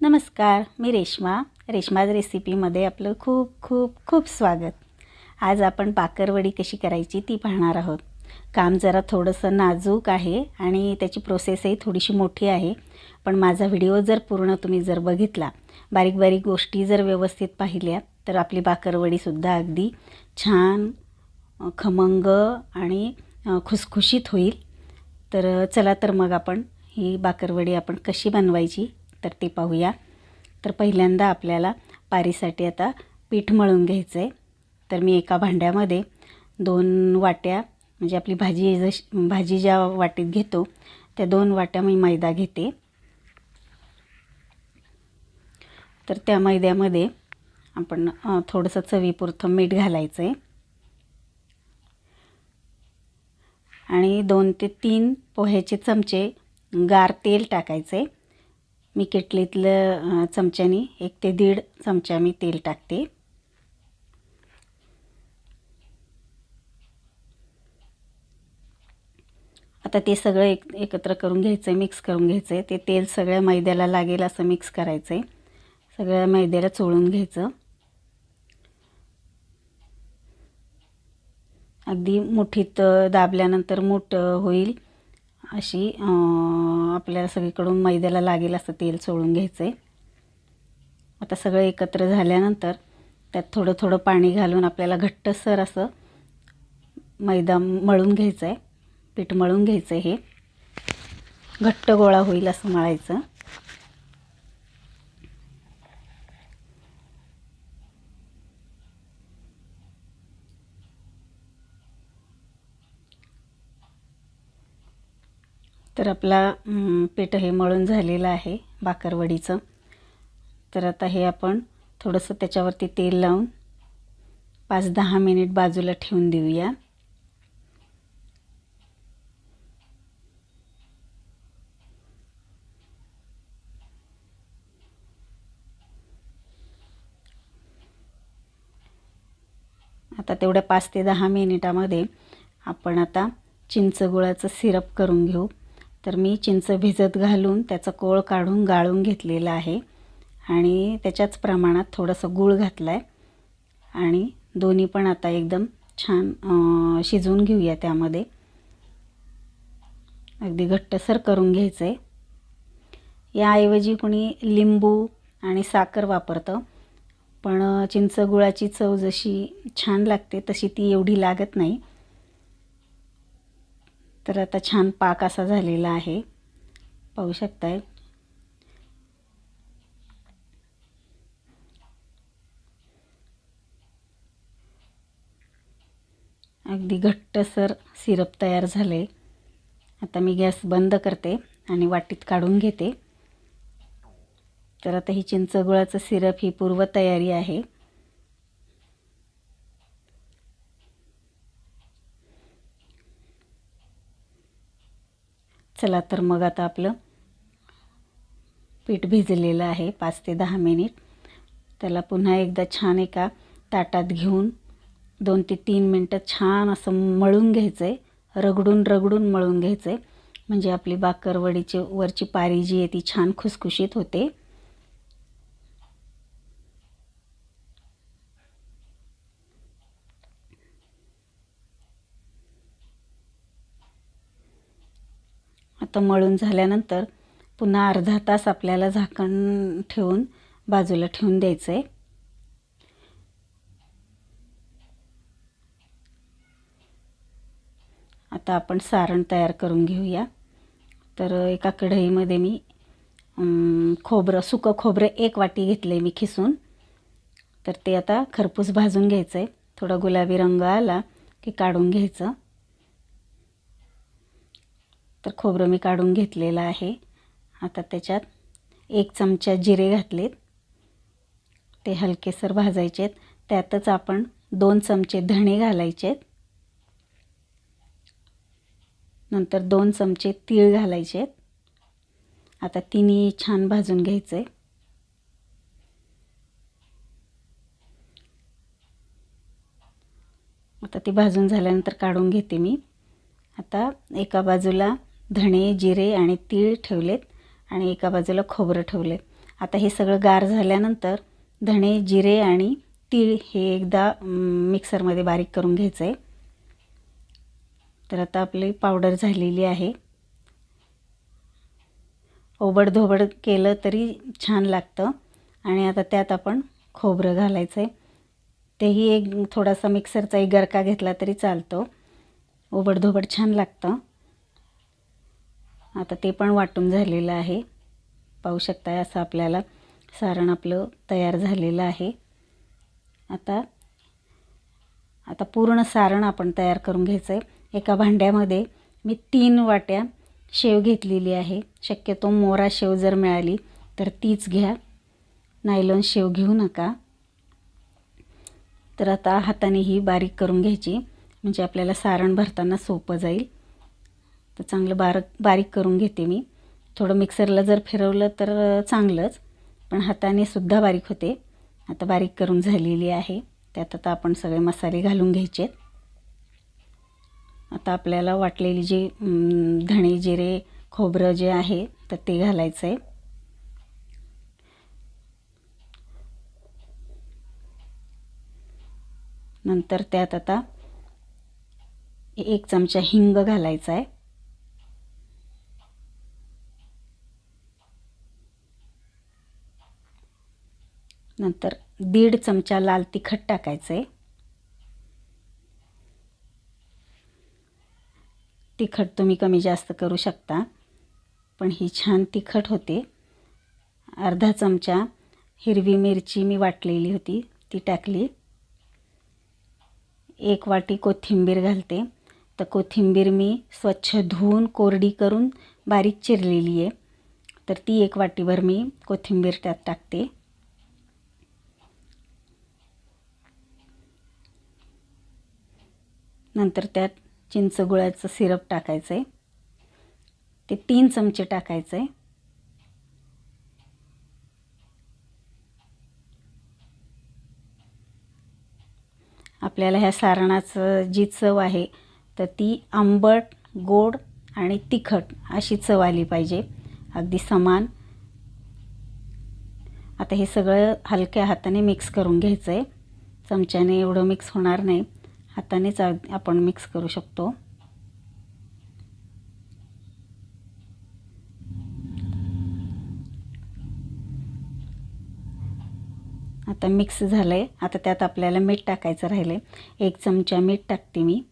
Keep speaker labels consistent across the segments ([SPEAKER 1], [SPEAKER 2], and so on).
[SPEAKER 1] नमस्कार मी रेश्मा. रेश्माज रेसिपीमध्ये आपलं खूप खूप खूप स्वागत. आज आपण बाकरवडी कशी करायची ती पाहणार आहोत. काम जरा थोडंसं नाजूक आहे आणि त्याची प्रोसेसही थोडीशी मोठी आहे पण माझा व्हिडिओ जर पूर्ण तुम्ही जर बघितला बारीक बारीक गोष्टी जर व्यवस्थित पाहिल्या तर आपली बाकरवडीसुद्धा अगदी छान खमंग आणि खुसखुशीत होईल. तर चला तर मग आपण ही बाकरवडी आपण कशी बनवायची तर ते पाहूया. तर पहिल्यांदा आपल्याला पारीसाठी आता पीठ मळून घ्यायचं आहे तर मी एका भांड्यामध्ये दोन वाट्या म्हणजे आपली भाजी जशी भाजी ज्या वाटीत घेतो त्या दोन वाट्या मी मैदा घेते. तर त्या मैद्यामध्ये आपण थोडंसं चवीपुरतं मीठ घालायचं आहे आणि दोन ते तीन पोह्याचे चमचे गार तेल टाकायचे मी किटलीतलं चमच्यानी एक ते दीड चमचा मी तेल टाकते. आता ते सगळं एक एकत्र करून घ्यायचं आहे मिक्स करून घ्यायचं आहे ते तेल सगळ्या मैद्याला लागेल असं मिक्स करायचं आहे सगळ्या मैद्याला चोळून घ्यायचं. अगदी मुठीत दाबल्यानंतर मोठं होईल. अशी आपल्याला सगळीकडून मैद्याला लागेल असं तेल चोळून घ्यायचं आहे आता सगळं एकत्र झाल्यानंतर त्यात थोडं थोडं पाणी घालून आपल्याला घट्टसर असं मैदा मळून घ्यायचं आहे पीठ मळून घ्यायचं आहे हे. घट्ट गोळा होईल असं मळायचं. तर आपला पीठ हे मळून झालेलं आहे बाकरवडीचं तर आता हे आपण थोडंसं त्याच्यावरती तेल लावून पाच दहा मिनिट बाजूला ठेवून देऊया. आता तेवढ्या पाच ते दहा मिनिटामध्ये आपण आता चिंच गुळाचं सिरप करून घेऊ. तर मी चिंच भिजत घालून त्याचा कोळ काढून गाळून घेतलेला आहे. आणि त्याच्याच प्रमाणात थोडंसं गूळ घातला आहे आणि दोन्ही पण आता एकदम छान शिजवून घेऊया त्यामध्ये. अगदी घट्टसर करून घ्यायचं आहे याऐवजी कुणी लिंबू आणि साखर वापरतं. पण चिंच गुळाची चव जशी छान लागते तशी ती एवढी लागत नाही. तर आता छान पाक असा झालेला आहे. पाहू शकताय. अगदी घट्टसर सिरप तयार झाले आता मी गॅस बंद करते आणि वाटीत काढून घेते. तर आता ही चिंच गुळाचं सिरप ही पूर्वतयारी आहे. चला तर मग आता आपलं पीठ भिजलेलं आहे पाच ते दहा मिनिट. त्याला पुन्हा एकदा छान एका ताटात घेऊन दोन ते तीन मिनटं छान असं मळून घ्यायचं आहे रगडून रगडून मळून घ्यायचं आहे म्हणजे आपली बाकरवडीची वरची पारी जी आहे ती छान खुसखुशीत होते. आता मळून झाल्यानंतर पुन्हा अर्धा तास आपल्याला झाकण ठेवून बाजूला ठेवून द्यायचं आहे आता आपण सारण तयार करून घेऊया. तर एका कढईमध्ये मी खोबरं सुकं खोबरं एक वाटी घेतलं आहे मी खिसून. तर ते आता खरपूस भाजून घ्यायचं आहे थोडा गुलाबी रंग आला की काढून घ्यायचं. तर खोबरं मी काढून घेतलेलं आहे. आता त्याच्यात एक चमचा जिरे घातलेत. ते हलकेसर भाजायचे आहेत त्यातच आपण दोन चमचे धणे घालायचे आहेत नंतर दोन चमचे तीळ घालायचे आहेत आता तिन्ही छान भाजून घ्यायचं आहे आता ती भाजून झाल्यानंतर काढून घेते मी. आता एका बाजूला धणे जिरे आणि तीळ ठेवलेत आणि एका बाजूला खोबरं ठेवले आता हे सगळं गार झाल्यानंतर धणे जिरे आणि तीळ हे एकदा मिक्सरमध्ये बारीक करून घ्यायचं आहे तर आता आपली पावडर झालेली आहे. ओबडधोबड केलं तरी छान लागतं. आणि आता त्यात आपण खोबरं घालायचं आहे तेही एक थोडासा मिक्सरचा एक गरका घेतला तरी चालतो. ओबडधोबड छान लागतं. आता ते पण वाटून झालेलं आहे. पाहू शकताय असं आपल्याला सारण आपलं तयार झालेलं आहे. आता आता पूर्ण सारण आपण तयार करून घ्यायचं आहे एका भांड्यामध्ये मी तीन वाट्या शेव घेतलेली आहे. शक्यतो मोरा शेव जर मिळाली तर तीच घ्या. नायलॉन शेव घेऊ नका. तर आता हाताने ही बारीक करून घ्यायची. म्हणजे आपल्याला सारण भरताना सोपं जाईल. तर चांगलं बारक बारीक करून घेते मी. थोडं मिक्सरला जर फिरवलं तर चांगलंच. पण हाताने सुद्धा बारीक होते. आता बारीक करून झालेली आहे. त्यात आता आपण सगळे मसाले घालून घ्यायचे आता आपल्याला वाटलेली जी धणे जिरे खोबरं जे आहे तर ते घालायचं आहे नंतर त्यात आता एक चमचा हिंग घालायचा आहे नंतर दीड चमचा लाल तिखट टाकायचं आहे तिखट तुम्ही कमी जास्त करू शकता पण ही छान तिखट होते. अर्धा चमचा हिरवी मिरची मी वाटलेली होती ती टाकली. एक वाटी कोथिंबीर घालते. तर कोथिंबीर मी स्वच्छ धुवून कोरडी करून बारीक चिरलेली आहे. तर ती एक वाटीभर मी कोथिंबीर त्यात टाकते. नंतर त्यात चिंच गुळाचं सिरप टाकायचं आहे ते तीन चमचे टाकायचं आहे आपल्याला ह्या सारणाचं जी चव आहे तर ती आंबट गोड आणि तिखट अशी चव आली पाहिजे. अगदी समान. आता हे सगळं हलक्या हाताने मिक्स करून घ्यायचं आहे चमच्याने एवढं मिक्स होणार नाही. हातानेच आपण मिक्स करू शकतो. आता मिक्स झालं आहे आता त्यात आपल्याला मीठ टाकायचं राहिलं आहे एक चमचा मीठ टाकते मी.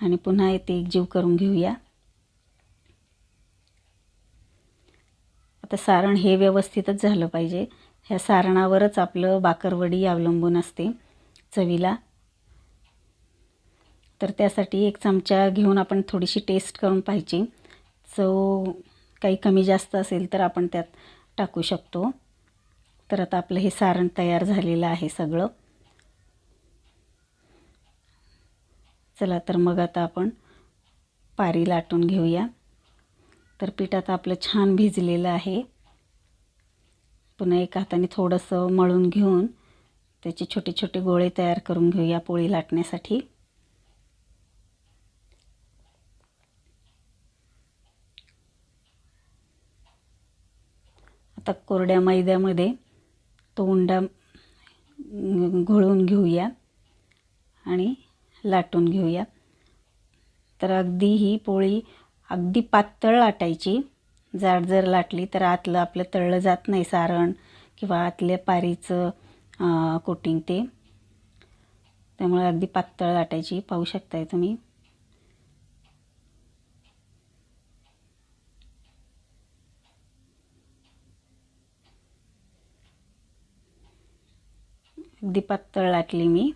[SPEAKER 1] आणि पुन्हा येते एक जीव करून घेऊया. आता सारण हे व्यवस्थितच झालं पाहिजे. ह्या सारणावरच आपलं बाकरवडी अवलंबून असते. चवीला. तर त्यासाठी एक चमचा घेऊन आपण थोडीशी टेस्ट करून पाहिजे. चव काही कमी जास्त असेल तर आपण त्यात टाकू शकतो. तर आता आपलं हे सारण तयार झालेलं आहे सगळं. चला तर मग आता आपण पारी लाटून घेऊया. तर पीठ आता आपलं छान भिजलेलं आहे. पुन्हा एका हाताने थोडंसं मळून घेऊन त्याचे छोटे छोटे गोळे तयार करून घेऊया पोळी लाटण्यासाठी. आता कोरड्या मैद्यामध्ये तो उंडा घोळून घेऊया आणि लाटून घेऊया. तर अगदी ही पोळी अगदी पातळ लाटायची. जाड जर लाटली तर आतलं आपलं तळलं जात नाही सारण किंवा आतल्या पारीचं कोटिंग ते. त्यामुळे अगदी पातळ लाटायची. पाहू शकताय तुम्ही. दीपातळ लाटली मी.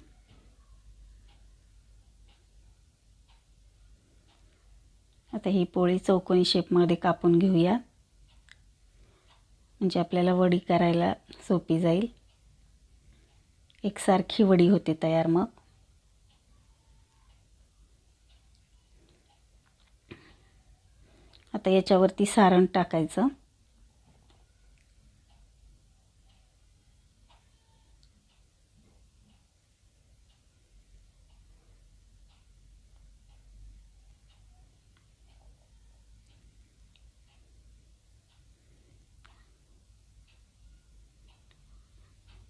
[SPEAKER 1] आता ही पोळी चौकोनी शेपमध्ये कापून घेऊया. म्हणजे आपल्याला वडी करायला सोपी जाईल. एकसारखी वडी होते तयार मग. आता याच्यावरती सारण टाकायचं.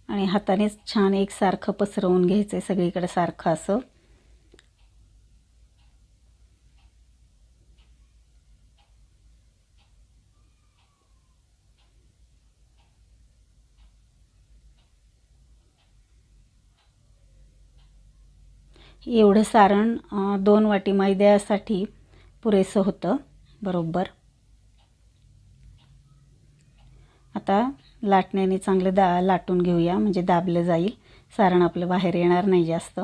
[SPEAKER 1] आणि हातानेच छान एकसारखं पसरवून घ्यायचं आहे सगळीकडे सारखं असं. एवढं सारण दोन वाटी मैद्यासाठी पुरेसं होतं बरोबर. आता लाटण्याने चांगलं दा लाटून घेऊया म्हणजे दाबलं जाईल. सारण आपलं बाहेर येणार नाही जास्त.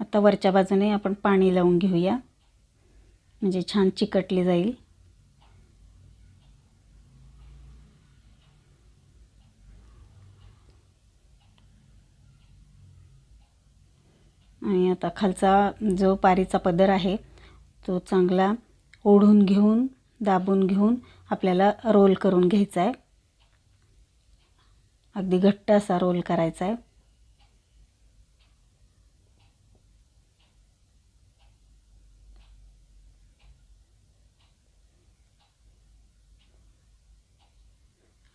[SPEAKER 1] आता वरच्या बाजूने आपण पाणी लावून घेऊया. म्हणजे छान चिकटली जाईल. आणि आता खालचा जो पारीचा पदर आहे तो चांगला ओढून घेऊन दाबून घेऊन आपल्याला रोल करून घ्यायचा आहे. अगदी घट्ट असा रोल करायचा आहे.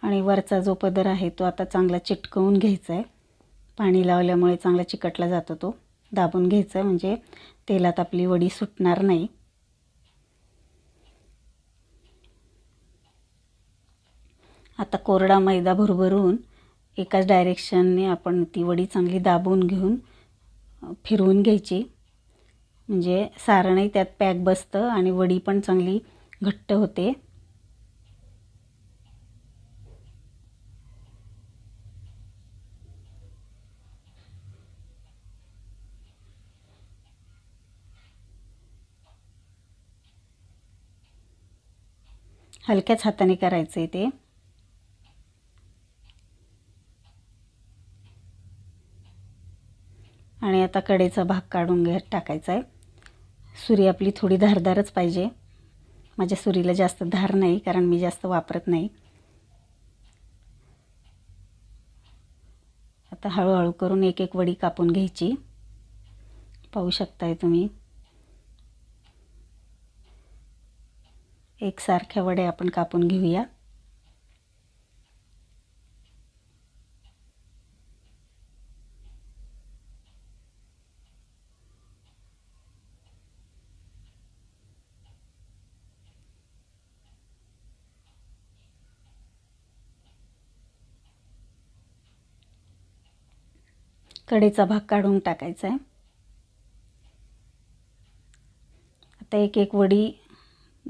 [SPEAKER 1] आणि वरचा जो पदर आहे तो आता चांगला चिटकवून घ्यायचा आहे. पाणी लावल्यामुळे चांगला चिकटला जातो तो. दाबून घ्यायचा आहे म्हणजे तेलात आपली वडी सुटणार नाही. आता कोरडा मैदा भरभरून एकाच डायरेक्शनने आपण ती वडी चांगली दाबून घेऊन फिरवून घ्यायची. म्हणजे सारणही त्यात पॅक बसतं आणि वडी पण चांगली घट्ट होते. हलक्याच हाताने करायचं आहे ते आणि आता कडेचा भाग काढून घे टाकायचा आहे. सुरी आपली थोडी धारदारच पाहिजे. माझ्या सुरीला जास्त धार नाही कारण मी जास्त वापरत नाही. आता हळूहळू करून एक एक वडी कापून घ्यायची. पाहू शकताय तुम्ही. एकसारख्या वड्या आपण कापून घेऊया. कडेचा भाग काढून टाकायचा आहे. आता एक एक वडी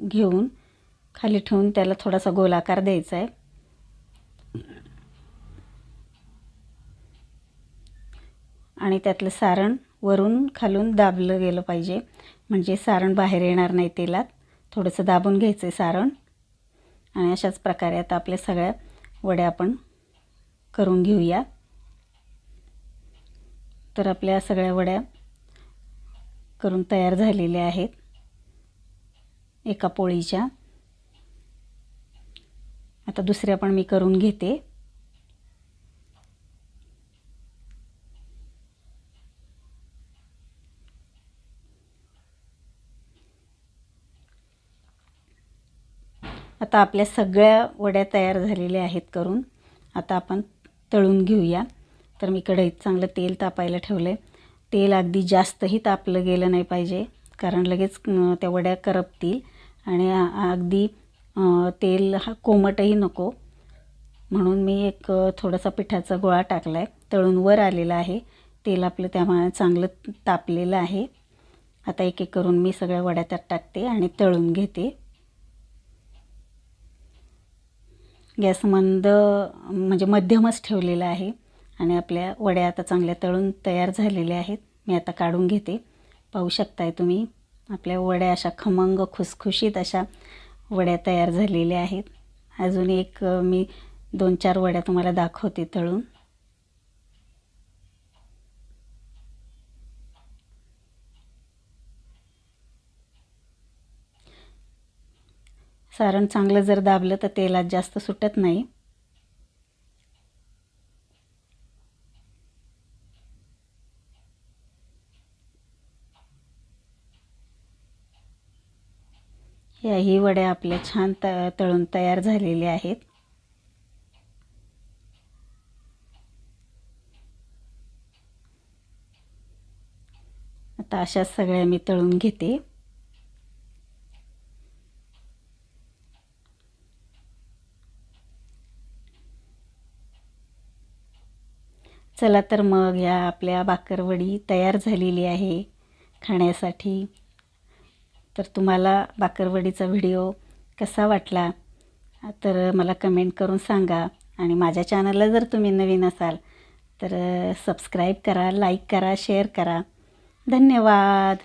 [SPEAKER 1] घेऊन खाली ठेवून त्याला थोडासा गोलाकार द्यायचा आहे. आणि त्यातलं सारण वरून खालून दाबलं गेलं पाहिजे. म्हणजे सारण बाहेर येणार नाही तेलात. थोडंसं दाबून घ्यायचं आहे सारण. आणि अशाच प्रकारे आता आपल्या सगळ्या वड्या आपण करून घेऊया. तर आपल्या सगळ्या वड्या करून तयार झालेल्या आहेत. एका पोळीच्या. आता दुसऱ्या पण मी करून घेते. आता आपल्या सगळ्या वड्या तयार झालेल्या आहेत करून. आता आपण तळून घेऊया. तर मी कढईत चांगलं तेल तापायला ठेवलं आहे तेल अगदी जास्तही तापलं गेलं नाही पाहिजे कारण लगेच त्या वड्या करपतील. आणि अगदी तेल हा कोमटही नको. म्हणून मी एक थोडासा पिठाचा गोळा टाकला आहे तळून वर आलेला आहे. तेल आपलं त्यामुळे चांगलं तापलेलं आहे. आता एक एक करून मी सगळ्या वड्या त्यात टाकते आणि तळून घेते. गॅस मंद म्हणजे मध्यमच ठेवलेला आहे. आणि आपल्या वड्या आता चांगल्या तळून तयार झालेल्या आहेत. मी आता काढून घेते. पाहू शकताय तुम्ही आपल्या वड्या अशा खमंग खुसखुशीत अशा वड्या तयार झालेल्या आहेत. अजून एक मी दोन चार वड्या तुम्हाला दाखवते तळून. सारण चांगलं जर दाबलं तर तेलात जास्त सुटत नाही. याही वड्या आपल्या छान त तळून तयार झालेल्या आहेत. आता अशाच सगळ्या मी तळून घेते. चला तर मग या आपल्या बाकरवडी तयार झालेली आहे खाण्यासाठी. तर तुम्हाला बाकरवडीचा व्हिडिओ कसा वाटला तर मला कमेंट करून सांगा. आणि माझ्या चॅनलला जर तुम्ही नवीन असाल तर सबस्क्राईब करा लाईक करा शेअर करा. धन्यवाद!